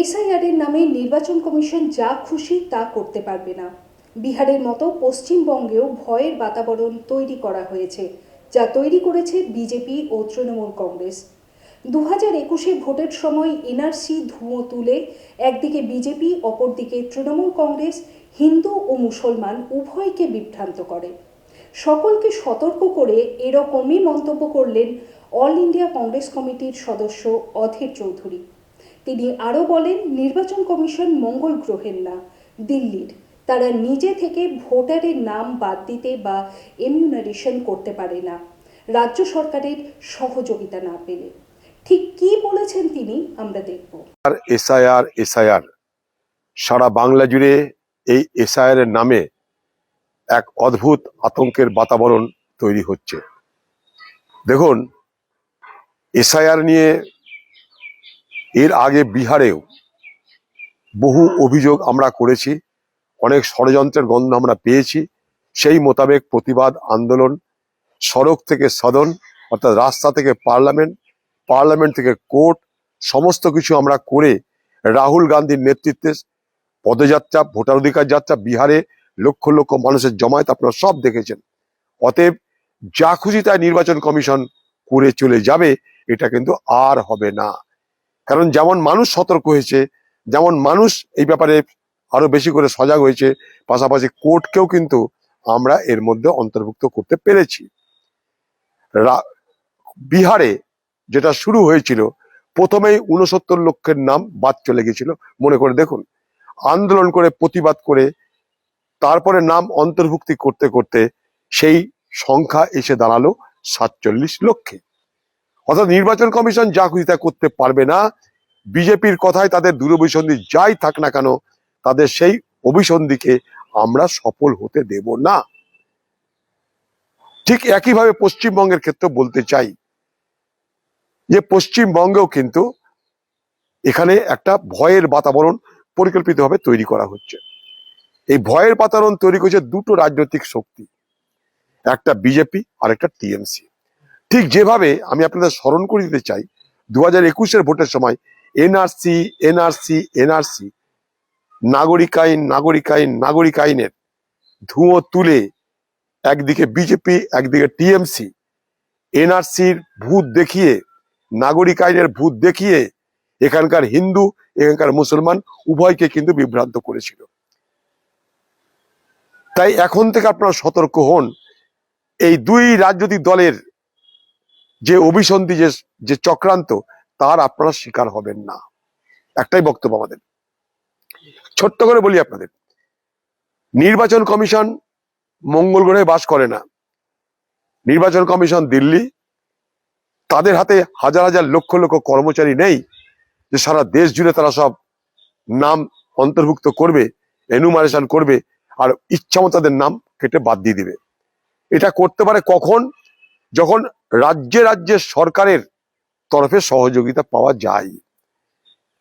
SIR এর নামে নির্বাচন কমিশন যা খুশি তা করতে পারবে না। বিহারের মতো পশ্চিমবঙ্গেও ভয়ের বাতাবরণ তৈরি করা হয়েছে, যা তৈরি করেছে বিজেপি ও তৃণমূল কংগ্রেস। দু হাজার একুশে ভোটের সময় এনআরসি ধুঁয়ো তুলে একদিকে বিজেপি, অপরদিকে তৃণমূল কংগ্রেস, হিন্দু ও মুসলমান উভয়কে বিভ্রান্ত করে। সকলকে সতর্ক করে এরকমই মন্তব্য করলেন অল ইন্ডিয়া কংগ্রেস কমিটির সদস্য অধীর চৌধুরী। তিনি আরও বলেন, নির্বাচন কমিশন মঙ্গল গ্রহের না, দিল্লির। তারা নিজে থেকে ভোটারের নাম বাদ দিতে বা এমিউনারেশন করতে পারে না। রাজ্য সরকারের সহযোগিতা না পেলে। ঠিক কি বলেছেন তিনি, আমরা দেখব। আর এসআইআর এসআইআর। সারা বাংলা জুড়ে এই এসআইআর এর নামে এক অদ্ভুত আতঙ্কের বাতাবরণ তৈরি হচ্ছে। দেখুন, এসআইআর নিয়ে এর আগে বিহারেও বহু অভিযোগ আমরা করেছি, অনেক ষড়যন্ত্রের গন্ধ আমরা পেয়েছি। সেই মোতাবেক প্রতিবাদ, আন্দোলন, সড়ক থেকে সদন, অর্থাৎ রাস্তা থেকে পার্লামেন্ট পার্লামেন্ট থেকে কোর্ট, সমস্ত কিছু আমরা করে রাহুল গান্ধীর নেতৃত্বে পদযাত্রা ভোটার অধিকার যাত্রা বিহারে লক্ষ লক্ষ মানুষের জমায়েত আপনারা সব দেখেছেন। অতএব যা খুশি তাই নির্বাচন কমিশন করে চলে যাবে, এটা কিন্তু আর হবে না। কারণ যেমন মানুষ সতর্ক হয়েছে, যেমন মানুষ এই ব্যাপারে আরও বেশি করে সজাগ হয়েছে, পাশাপাশি কোর্টকেও কিন্তু আমরা এর মধ্যে অন্তর্ভুক্ত করতে পেরেছি। বিহারে যেটা শুরু হয়েছিল, প্রথমেই উনসত্তর লক্ষের নাম বাদ চলে গেছিল মনে করে দেখুন, আন্দোলন করে, প্রতিবাদ করে, তারপরে নাম অন্তর্ভুক্তি করতে করতে সেই সংখ্যা এসে দাঁড়াল সাতচল্লিশ লক্ষে। অর্থাৎ নির্বাচন কমিশন যা খুশি তা করতে পারবে না। বিজেপির কথায় তাদের দূরভিসন্ধি যাই থাক না কেন, তাদের সেই অভিসন্ধিকে আমরা সফল হতে দেব না। ঠিক একইভাবে পশ্চিমবঙ্গের ক্ষেত্রে বলতে চাই যে, পশ্চিমবঙ্গেও কিন্তু এখানে একটা ভয়ের বাতাবরণ পরিকল্পিতভাবে তৈরি করা হচ্ছে। এই ভয়ের বাতাবরণ তৈরি করেছে দুটো রাজনৈতিক শক্তি, একটা বিজেপি আর একটা টিএমসি। ঠিক যেভাবে আমি আপনাদের স্মরণ করে দিতে চাই দু হাজার একুশের ভোটের সময় এনআরসি এনআরসি এনআরসি নাগরিক আইন নাগরিক আইন নাগরিক আইনের ধুঁয়ো তুলে একদিকে বিজেপি, একদিকে টিএমসি, এনআরসির ভূত দেখিয়ে নাগরিক আইনের ভূত দেখিয়ে এখানকার হিন্দু, এখানকার মুসলমান উভয়কে কিন্তু বিভ্রান্ত করেছিল। তাই এখন থেকে আপনারা সতর্ক হন। এই দুই রাজনৈতিক দলের যে অভিসন্ধি, যে যে চক্রান্ত, তার আপনারা শিকার হবেন না। একটাই বক্তব্য আমাদের। ছোট্ট করে বলি আপনাদের। নির্বাচন কমিশন মঙ্গল গ্রহে বাস করে না। নির্বাচন কমিশন দিল্লি, তাদের হাতে হাজার হাজার লক্ষ লক্ষ কর্মচারী নেই যে সারা দেশ জুড়ে তারা সব নাম অন্তর্ভুক্ত করবে এনুমারেশন করবে, আর ইচ্ছামতো তাদের নাম কেটে বাদ দিয়ে দিবে। এটা করতে পারে কখন? যখন রাজ্যে রাজ্যে সরকারের তরফে সহযোগিতা পাওয়া যায়।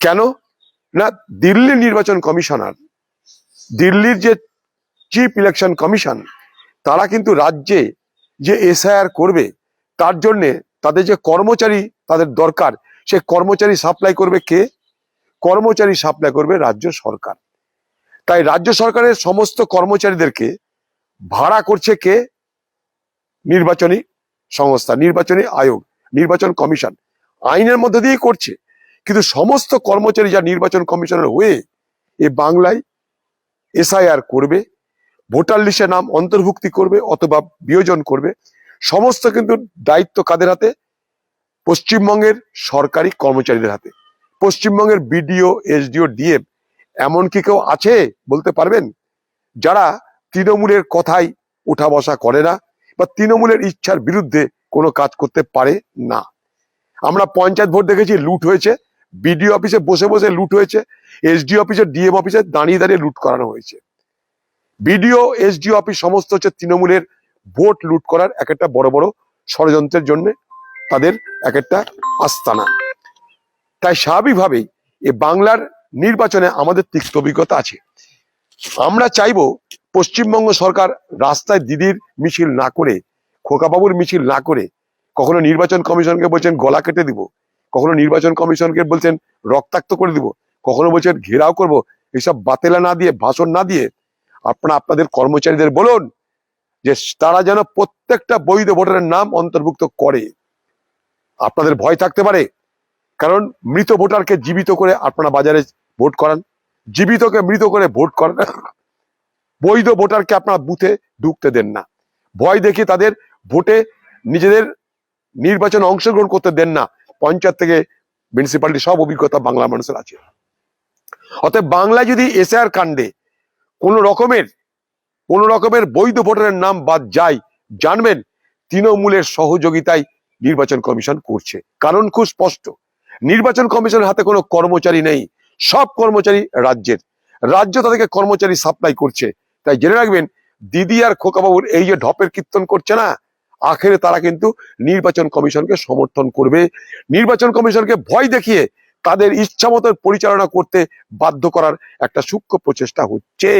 কেন? না, দিল্লি নির্বাচন কমিশনার, দিল্লির যে চিফ ইলেকশন কমিশন, তারা কিন্তু রাজ্যে যে এসআইআর করবে, তার জন্যে তাদের যে কর্মচারী তাদের দরকার, সে কর্মচারী সাপ্লাই করবে কে? কর্মচারী সাপ্লাই করবে রাজ্য সরকার। তাই রাজ্য সরকারের সমস্ত কর্মচারীদেরকে ভাড়া করছে কে? নির্বাচনী সংস্থা, নির্বাচনী আয়োগ, নির্বাচন কমিশন আইনের মধ্যে দিয়ে করছে। কিন্তু সমস্ত কর্মচারী যা নির্বাচন কমিশনের হয়ে এ বাংলায় এসআইআর করবে, ভোটার লিস্টে নাম অন্তর্ভুক্তি করবে অথবা বিয়োজন করবে, সমস্ত কিন্তু দায়িত্ব কাদের হাতে? পশ্চিমবঙ্গের সরকারি কর্মচারীদের হাতে। পশ্চিমবঙ্গের বিডিও, এসডিও, ডিএম এমন কি কেউ আছে বলতে পারবেন? যারা তৃণমূলের কথাই উঠা বসা করে না বা তৃণমূলের ইচ্ছার বিরুদ্ধে কোনো কাজ করতে পারে না। আমরা পঞ্চায়েত ভোট দেখেছি, লুট হয়েছে। বিডিও অফিসে বসে বসে লুট হয়েছে। এসডি অফিসে ডিএম অফিসে দাঁড়িয়ে দাঁড়িয়ে লুট করানো হয়েছে। বিডিও এসডিও অফিস সমস্ত হচ্ছে তৃণমূলের ভোট লুট করার এক একটা বড় বড় ষড়যন্ত্রের জন্য তাদের এক একটা আস্তানা। তাই স্বাভাবিকভাবেই এ বাংলার নির্বাচনে আমাদের তিক্ত অভিজ্ঞতা আছে। আমরা চাইব পশ্চিমবঙ্গ সরকার রাস্তায় দিদির মিছিল না করে, খোকাবাবুর মিছিল না করে, কখনো নির্বাচন কমিশনকে বলছেন গলা কেটে দিব, কখনো নির্বাচন কমিশনকে বলছেন রক্তাক্ত করে দিব, কখনো বলছেন ঘেরাও করব এইসব বাতেলা না দিয়ে, ভাষণ না দিয়ে আপনারা আপনাদের কর্মচারীদের বলুন যে তারা যেন প্রত্যেকটা বৈধ ভোটারের নাম অন্তর্ভুক্ত করে। আপনাদের ভয় থাকতে পারে, কারণ মৃত ভোটারকে জীবিত করে আপনারা বাজারে ভোট করান, জীবিতকে মৃত করে ভোট করান। বৈধ ভোটারকে আপনারা বুথে ঢুকতে দেন না। ভয় দেখে তাদের ভোটে নিজেদের নির্বাচনে অংশগ্রহণ করতে দেন না। পঞ্চায়েত থেকে মিউনিসিপালিটি সব অভিজ্ঞতা বাংলা মানুষের আছে। অতএব বাংলায় যদি এসআর কাণ্ডে কোন রকমের কোন রকমের বৈধ ভোটারের নাম বাদ যায়, জানবেন তৃণমূলের সহযোগিতায় নির্বাচন কমিশন করছে। কারণ খুব স্পষ্ট, নির্বাচন কমিশনের হাতে কোনো কর্মচারী নেই। সব কর্মচারী রাজ্যের। রাজ্য তাদেরকে কর্মচারী সাপ্লাই করছে। তাই জেনে রাখবেন, দিদি আর খোকাবাবুর এই যে ঢপের কীর্তন করছে না, আখেরে তারা কিন্তু নির্বাচন কমিশনকে সমর্থন করবে। নির্বাচন কমিশনকে ভয় দেখিয়ে তাদের ইচ্ছা মতো পরিচালনা করতে বাধ্য করার একটা সূক্ষ্ম প্রচেষ্টা হচ্ছে।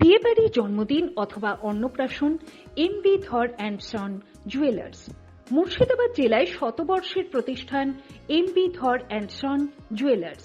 বিয়েবাড়ি, জন্মদিন অথবা অন্নপ্রাশন MB Dhar and son jewellers. Murshidabad জেলায় শতবর্ষের প্রতিষ্ঠান MB Dhar and son jewellers.